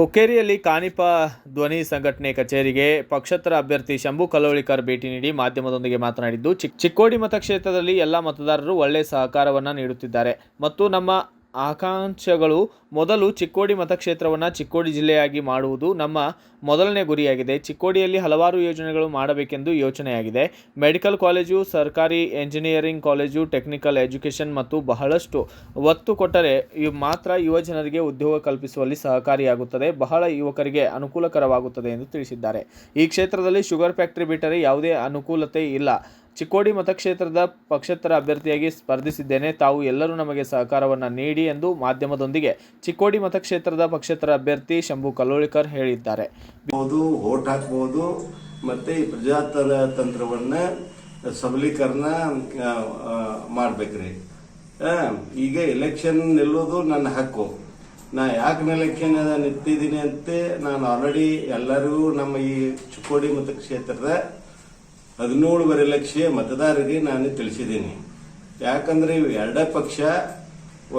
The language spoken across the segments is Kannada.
ಹುಕ್ಕೇರಿಯಲ್ಲಿ ಕಾನಿಪ ಧ್ವನಿ ಸಂಘಟನೆ ಕಚೇರಿಗೆ ಪಕ್ಷೇತರ ಅಭ್ಯರ್ಥಿ ಶಂಭು ಕಲೋಳಿಕರ್ ಭೇಟಿ ನೀಡಿ ಮಾಧ್ಯಮದೊಂದಿಗೆ ಮಾತನಾಡಿದ್ದು, ಚಿಕ್ ಚಿಕ್ಕೋಡಿ ಮತಕ್ಷೇತ್ರದಲ್ಲಿ ಎಲ್ಲ ಮತದಾರರು ಒಳ್ಳೆಯ ಸಹಕಾರವನ್ನು ನೀಡುತ್ತಿದ್ದಾರೆ. ಮತ್ತು ನಮ್ಮ ಆಕಾಂಕ್ಷೆಗಳು ಮೊದಲು ಚಿಕ್ಕೋಡಿ ಮತಕ್ಷೇತ್ರವನ್ನು ಚಿಕ್ಕೋಡಿ ಜಿಲ್ಲೆಯಾಗಿ ಮಾಡುವುದು ನಮ್ಮ ಮೊದಲನೇ ಗುರಿಯಾಗಿದೆ. ಚಿಕ್ಕೋಡಿಯಲ್ಲಿ ಹಲವಾರು ಯೋಜನೆಗಳು ಮಾಡಬೇಕೆಂದು ಯೋಚನೆಯಾಗಿದೆ. ಮೆಡಿಕಲ್ ಕಾಲೇಜು, ಸರ್ಕಾರಿ ಎಂಜಿನಿಯರಿಂಗ್ ಕಾಲೇಜು, ಟೆಕ್ನಿಕಲ್ ಎಜುಕೇಷನ್ ಮತ್ತು ಬಹಳಷ್ಟು ಒತ್ತು ಕೊಟ್ಟರೆ ಮಾತ್ರ ಯುವ ಜನರಿಗೆ ಉದ್ಯೋಗ ಕಲ್ಪಿಸುವಲ್ಲಿ ಸಹಕಾರಿಯಾಗುತ್ತದೆ. ಬಹಳ ಯುವಕರಿಗೆ ಅನುಕೂಲಕರವಾಗುತ್ತದೆ ಎಂದು ತಿಳಿಸಿದ್ದಾರೆ. ಈ ಕ್ಷೇತ್ರದಲ್ಲಿ ಶುಗರ್ ಫ್ಯಾಕ್ಟರಿ ಬಿಟ್ಟರೆ ಯಾವುದೇ ಅನುಕೂಲತೆ ಇಲ್ಲ. ಚಿಕ್ಕೋಡಿ ಮತಕ್ಷೇತ್ರದ ಪಕ್ಷೇತರ ಅಭ್ಯರ್ಥಿಯಾಗಿ ಸ್ಪರ್ಧಿಸಿದ್ದೇನೆ. ತಾವು ಎಲ್ಲರೂ ನಮಗೆ ಸಹಕಾರವನ್ನು ನೀಡಿ ಎಂದು ಮಾಧ್ಯಮದೊಂದಿಗೆ ಚಿಕ್ಕೋಡಿ ಮತಕ್ಷೇತ್ರದ ಪಕ್ಷೇತರ ಅಭ್ಯರ್ಥಿ ಶಂಭು ಕಲ್ಲೋಳಿಕರ್ ಹೇಳಿದ್ದಾರೆ. ಓಟ್ ಹಾಕ್ಬೋದು, ಮತ್ತೆ ಈ ಪ್ರಜಾತಂತ್ರವನ್ನ ತಂತ್ರವನ್ನ ಸಬಲೀಕರಣ ಮಾಡ್ಬೇಕ್ರಿ. ಈಗ ಎಲೆಕ್ಷನ್ ನಿಲ್ಲೋದು ನನ್ನ ಹಕ್ಕು. ನಾ ಯಾಕೆ ಎಲೆಕ್ಷನ್ ನಿಂತಿದ್ದೀನಿ ಅಂತ, ನಾನು ಆಲ್ರೆಡಿ ಎಲ್ಲರಿಗೂ ನಮ್ಮ ಈ ಚಿಕ್ಕೋಡಿ ಮತಕ್ಷೇತ್ರದ ಹದಿನೇಳುವರೆ ಲಕ್ಷ ಮತದಾರರಿಗೆ ನಾನು ತಿಳಿಸಿದ್ದೀನಿ. ಯಾಕಂದ್ರೆ ಇವು ಎರಡೇ ಪಕ್ಷ,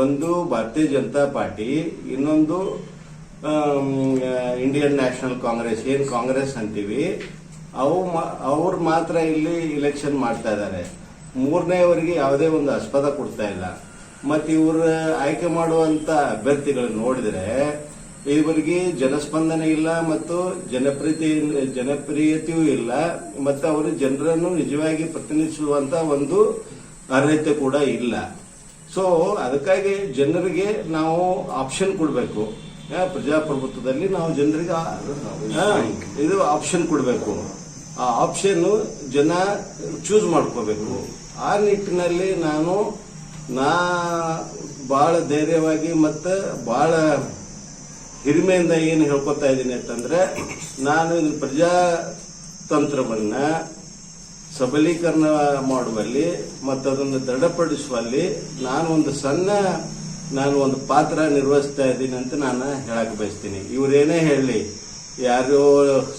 ಒಂದು ಭಾರತೀಯ ಜನತಾ ಪಾರ್ಟಿ, ಇನ್ನೊಂದು ಇಂಡಿಯನ್ ನ್ಯಾಷನಲ್ ಕಾಂಗ್ರೆಸ್ ಏನ್ ಕಾಂಗ್ರೆಸ್ ಅಂತೀವಿ, ಅವು ಅವ್ರು ಮಾತ್ರ ಇಲ್ಲಿ ಇಲೆಕ್ಷನ್ ಮಾಡ್ತಾ ಇದ್ದಾರೆ ಮೂರನೇವರಿಗೆ ಯಾವುದೇ ಒಂದು ಆಸ್ಪದ ಕೊಡ್ತಾ ಇಲ್ಲ. ಮತ್ತು ಇವರು ಆಯ್ಕೆ ಮಾಡುವಂತ ಅಭ್ಯರ್ಥಿಗಳು ನೋಡಿದ್ರೆ ಇವರಿಗೆ ಜನಸ್ಪಂದನೆ ಇಲ್ಲ ಮತ್ತು ಜನಪ್ರಿಯತೆ ಜನಪ್ರಿಯತೆಯೂ ಇಲ್ಲ. ಮತ್ತು ಅವರು ಜನರನ್ನು ನಿಜವಾಗಿ ಪ್ರತಿನಿಧಿಸುವಂತ ಒಂದು ಅರ್ಹತೆ ಕೂಡ ಇಲ್ಲ. ಸೊ ಅದಕ್ಕಾಗಿ ಜನರಿಗೆ ನಾವು ಆಪ್ಷನ್ ಕೊಡಬೇಕು. ಪ್ರಜಾಪ್ರಭುತ್ವದಲ್ಲಿ ನಾವು ಜನರಿಗೆ ಇದು ಆಪ್ಷನ್ ಕೊಡಬೇಕು. ಆ ಆಪ್ಷನ್ ಜನ ಚೂಸ್ ಮಾಡ್ಕೋಬೇಕು. ಆ ನಿಟ್ಟಿನಲ್ಲಿ ನಾನು ನಾ ಬಹಳ ಧೈರ್ಯವಾಗಿ ಮತ್ತು ಬಹಳ ಹಿರಿಮೆಯಿಂದ ಏನು ಹೇಳ್ಕೊತಾ ಇದ್ದೀನಿ ಅಂತಂದ್ರೆ ನಾನು ಇದು ಪ್ರಜಾತಂತ್ರವನ್ನ ಸಬಲೀಕರಣ ಮಾಡುವಲ್ಲಿ ಮತ್ತು ಅದನ್ನು ದೃಢಪಡಿಸುವಲ್ಲಿ ನಾನು ಒಂದು ಸಣ್ಣ ನಾನು ಒಂದು ಪಾತ್ರ ನಿರ್ವಹಿಸ್ತಾ ಇದ್ದೀನಿ ಅಂತ ನಾನು ಹೇಳಕ್ ಬಯಸ್ತೀನಿ. ಇವರೇನೇ ಹೇಳಲಿ ಯಾರು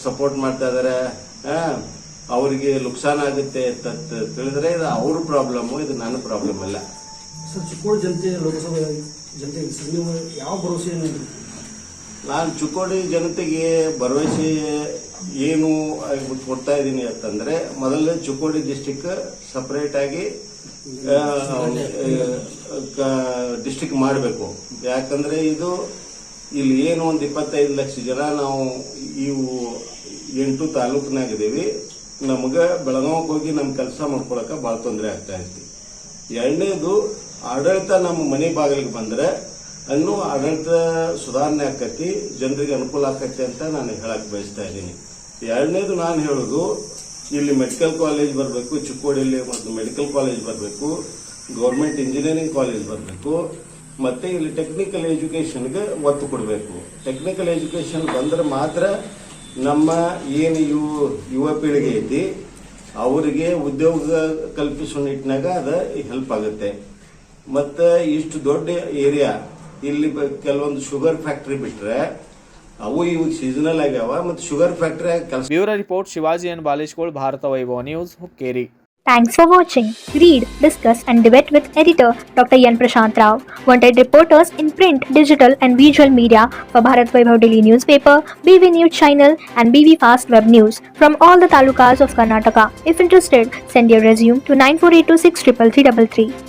ಸಪೋರ್ಟ್ ಮಾಡ್ತಾ ಇದಾರೆ ಆ, ಅವರಿಗೆ ನುಕ್ಸಾನ್ ಆಗುತ್ತೆ ಅಂತ ತಿಳಿದ್ರೆ ಇದು ಅವ್ರ ಪ್ರಾಬ್ಲಮ್ ಇದು ನನ್ನ ಪ್ರಾಬ್ಲಮ್ ಅಲ್ಲ. ಸರ್ ಜನತೆ ಲೋಕಸಭೆ ಜನತೆ ಯಾವ ಭರವಸೆ ನಾನು ಚಿಕ್ಕೋಡಿ ಜನತೆಗೆ ಭರವಸೆ ಏನು ಕೊಡ್ತಾ ಇದ್ದೀನಿ ಅಂತಂದ್ರೆ, ಮೊದಲನೇ ಚಿಕ್ಕೋಡಿ ಡಿಸ್ಟಿಕ್ ಸಪರೇಟ್ ಆಗಿ ಡಿಸ್ಟಿಕ್ ಮಾಡಬೇಕು. ಯಾಕಂದ್ರೆ ಇದು ಇಲ್ಲಿ ಏನು ಒಂದು ಇಪ್ಪತ್ತೈದು ಲಕ್ಷ ಜನ ನಾವು ಇವು ಎಂಟು ತಾಲೂಕಿನಾಗಿದ್ದೀವಿ. ನಮ್ಗೆ ಬೆಳಗಾವಿಗೆ ಹೋಗಿ ನಮ್ಮ ಕೆಲಸ ಮಾಡ್ಕೊಳಕ್ಕೆ ಭಾಳ ತೊಂದರೆ ಆಗ್ತಾ ಐತಿ. ಎರಡನೇದು ಆಡಳಿತ ನಮ್ಮ ಮನೆ ಬಾಗಿಲಿಗೆ ಬಂದ್ರೆ ಇನ್ನೂ ಆಡಳಿತ ಸುಧಾರಣೆ ಆಕತಿ, ಜನರಿಗೆ ಅನುಕೂಲ ಆಕತಿ ಅಂತ ನಾನು ಹೇಳಕ್ ಬಯಸ್ತಾ ಇದ್ದೀನಿ. ಎರಡನೇದು ನಾನು ಹೇಳೋದು, ಇಲ್ಲಿ ಮೆಡಿಕಲ್ ಕಾಲೇಜ್ ಬರಬೇಕು, ಚಿಕ್ಕೋಡಿಯಲ್ಲಿ ಒಂದು ಮೆಡಿಕಲ್ ಕಾಲೇಜ್ ಬರಬೇಕು ಗೌರ್ಮೆಂಟ್ ಇಂಜಿನಿಯರಿಂಗ್ ಕಾಲೇಜ್ ಬರಬೇಕು, ಮತ್ತೆ ಇಲ್ಲಿ ಟೆಕ್ನಿಕಲ್ ಎಜುಕೇಶನ್ಗೆ ಒತ್ತು ಕೊಡಬೇಕು. ಟೆಕ್ನಿಕಲ್ ಎಜುಕೇಶನ್ ಬಂದ್ರೆ ಮಾತ್ರ ನಮ್ಮ ಏನು ಯುವ ಯುವ ಪೀಳಿಗೆ ಐತಿ, ಅವರಿಗೆ ಉದ್ಯೋಗ ಕಲ್ಪಿಸೋ ನಿಟ್ಟಿನಾಗ ಅದು ಹೆಲ್ಪ್ ಆಗುತ್ತೆ. ಮತ್ತೆ ಇಷ್ಟು ದೊಡ್ಡ ಏರಿಯಾ ಇಲ್ಲಿ ಬ- ಕೆಲವೊಂದು ಶುಗರ್ ಫ್ಯಾಕ್ಟರಿ ಬಿಟ್ರೆ ಅವು ಇವು ಸೀಸನಲ್ ಆಗ್ಯಾವ ಮತ್ತೆ ಶುಗರ್ ಫ್ಯಾಕ್ಟರಿ ಕೆಲಸ bureau report Shivaji N Baleshgol Bharat Vaibhav news Hukkeri Thanks for watching. Read, discuss, and debate with editor Dr. Yan Prashant Rao. Wanted reporters in print, digital, and visual media for Bharat Vaibhav Daily newspaper, BV News channel, and BV Fast Web News from all the talukas of Karnataka. If interested, send your resume to 9482633333.